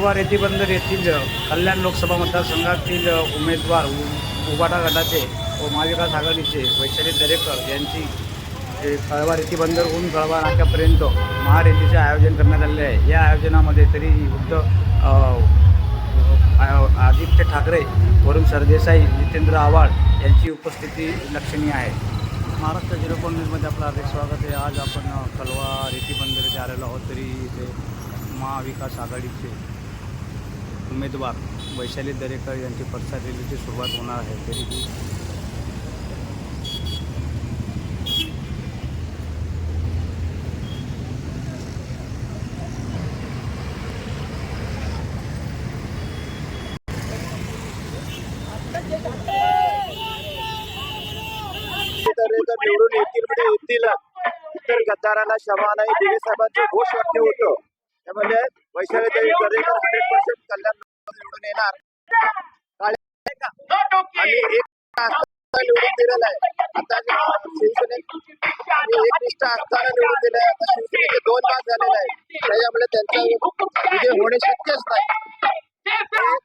कळवा रेतीबंदर येथील कल्याण लोकसभा मतदारसंघातील उमेदवार उ- उबाटा गटाचे व महाविकास आघाडीचे वैशाली दरेकर यांची कळवा कळवा रेतीबंदरहून कळवा नाक्यापर्यंत महारेतीचे आयोजन करण्यात आले आहे. या आयोजनामध्ये तरी युद्ध आदित्य ठाकरे वरुण सरदेसाई जितेंद्र आव्हाड यांची उपस्थिती लक्षणीय आहे. महाराष्ट्र झिरो पॉईंट न्यूजमध्ये आपलं हार्दिक स्वागत आहे. आज आपण कलवा रेती बंदर आलेलो आहोत तरी इथे महाविकास आघाडीचे उमेदवार वैशाली दरेकर यांची प्रचार रॅलीची सुरुवात होणार आहे. तरीही निवडून येतील म्हणजे येतील. तर गद्दाराला क्षमा नाही. दिवे साहेबांचे घोष वाक्य होतं. त्यामध्ये वैशाली देवी दरेकर हंड्रेड पर्सेंट कल्याण निवडून येणार. काळे- आणि एक निवडून दिलेला आहे. आता शिवसेने एक निष्ठा असताना निवडून दिलं आहे. आता शिवसेनेचे दोन भाग झालेले आहे त्याच्यामुळे त्यांचा विजय होणे शक्यच नाही.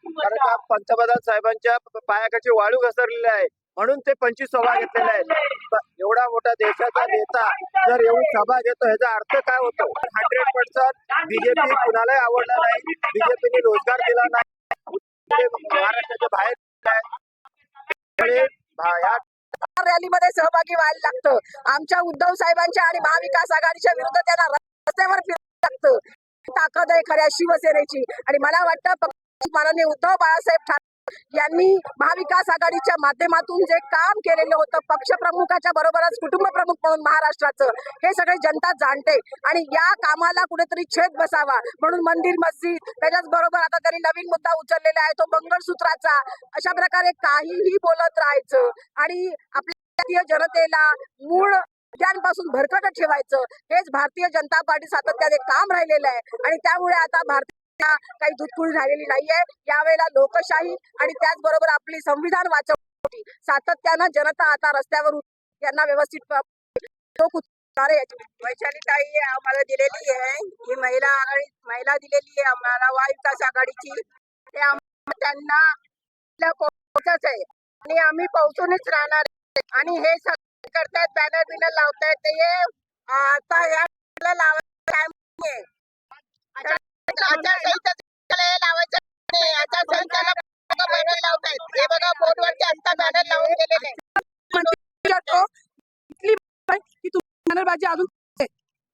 कारण का पंतप्रधान साहेबांच्या पायाकाची वाळू घसरलेली आहे. म्हणून ते पंचवीस सभा घेतलेले आहेत. एवढा मोठा देशाचा नेता जर येऊन सभा घेतो ह्याचा अर्थ काय होतो? हंड्रेड पर्सेंट बीजेपी कुणालाही आवडला नाही. बीजेपीने रोजगार दिला नाही. महाराष्ट्राच्या बाहेर या रॅलीमध्ये सहभागी व्हायला लागतं. आमच्या उद्धव साहेबांच्या आणि महाविकास आघाडीच्या विरुद्ध त्यांना रस्त्यावर फिरावं लागतं. ताकद आहे खऱ्या शिवसेनेची. आणि मला वाटतं माननीय उद्धव बाळासाहेब ठाकरे यांनी महाविकास आघाडीच्या माध्यमातून जे काम केलेलं होतं पक्षप्रमुखाच्या बरोबरच कुटुंब प्रमुख म्हणून महाराष्ट्राचं हे सगळे जनता जाणते. आणि या कामाला कुठेतरी छेद बसावा म्हणून मंदिर मस्जिद त्याच्याच बरोबर आता त्यांनी नवीन मुद्दा उचललेला आहे तो मंगळसूत्राचा. अशा प्रकारे काहीही बोलत राहायचं आणि आपल्या भारतीय जनतेला मूळपासून भरकट ठेवायचं हेच भारतीय जनता पार्टी सातत्याने काम राहिलेलं आहे. आणि त्यामुळे आता भारतीय काही दुधकुळी झालेली नाहीये. यावेळेला लोकशाही आणि त्याचबरोबर आपली संविधान वाचवण्यासाठी सातत्यानं जनता आता रस्त्यावर यांना व्यवस्थित लोक वैशाली ताई आम्हाला दिलेली आहे. ही महिला आघाडी महिला दिलेली आहे आम्हाला. महाविकास आघाडीची. ते त्यांना पोहोचच आहे. आणि आम्ही पोहोचूनच राहणार आणि हे सगळे करतायत बॅनर बिनर लावतायत. ते आता या लावायचं बॅनरबाजी अजून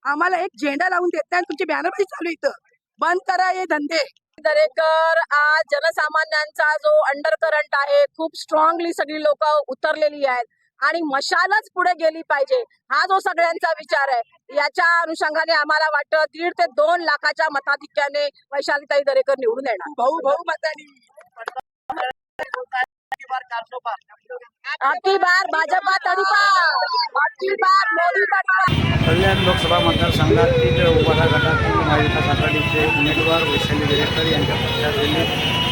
आम्हाला एक झेंडा लावून देत नाही तुमची बॅनरबाजी चालू इथं. बंद करा हे धंदे. दरेकर आज जनसामान्यांचा जो अंडर करंट आहे खूप स्ट्रॉंगली सगळी लोक उतरलेली आहेत. आणि मशालच पुढे गेली पाहिजे. हा जो सगळ्यांचा विचार आहे याच्या अनुषंगाने आम्हाला वाटतं दीड ते दोन लाखाच्या मताधिक्याने वैशालीताई दरेकर निवडून येणार. भाऊ भाऊ मतानी कल्याण लोकसभा मतदारसंघातील उबाटा गटातील महाविकास आघाडीचे उमेदवार वैशाली दरेकर यांच्या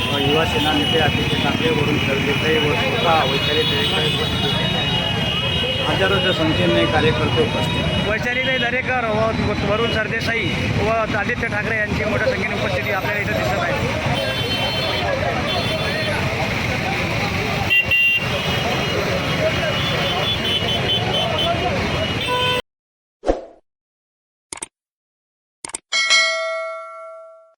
अ, युवा सेना नेते आदित्य ठाकरे वरुण सरदेसाई व स्वतः वैशाली दरेकर हजारोच्या संख्येने कार्यकर्ते उपस्थित. वैशालीताई दरेकर व वरुण सरदेसाई व आदित्य ठाकरे यांची मोठ्या संख्येने उपस्थिती आपल्याला इथं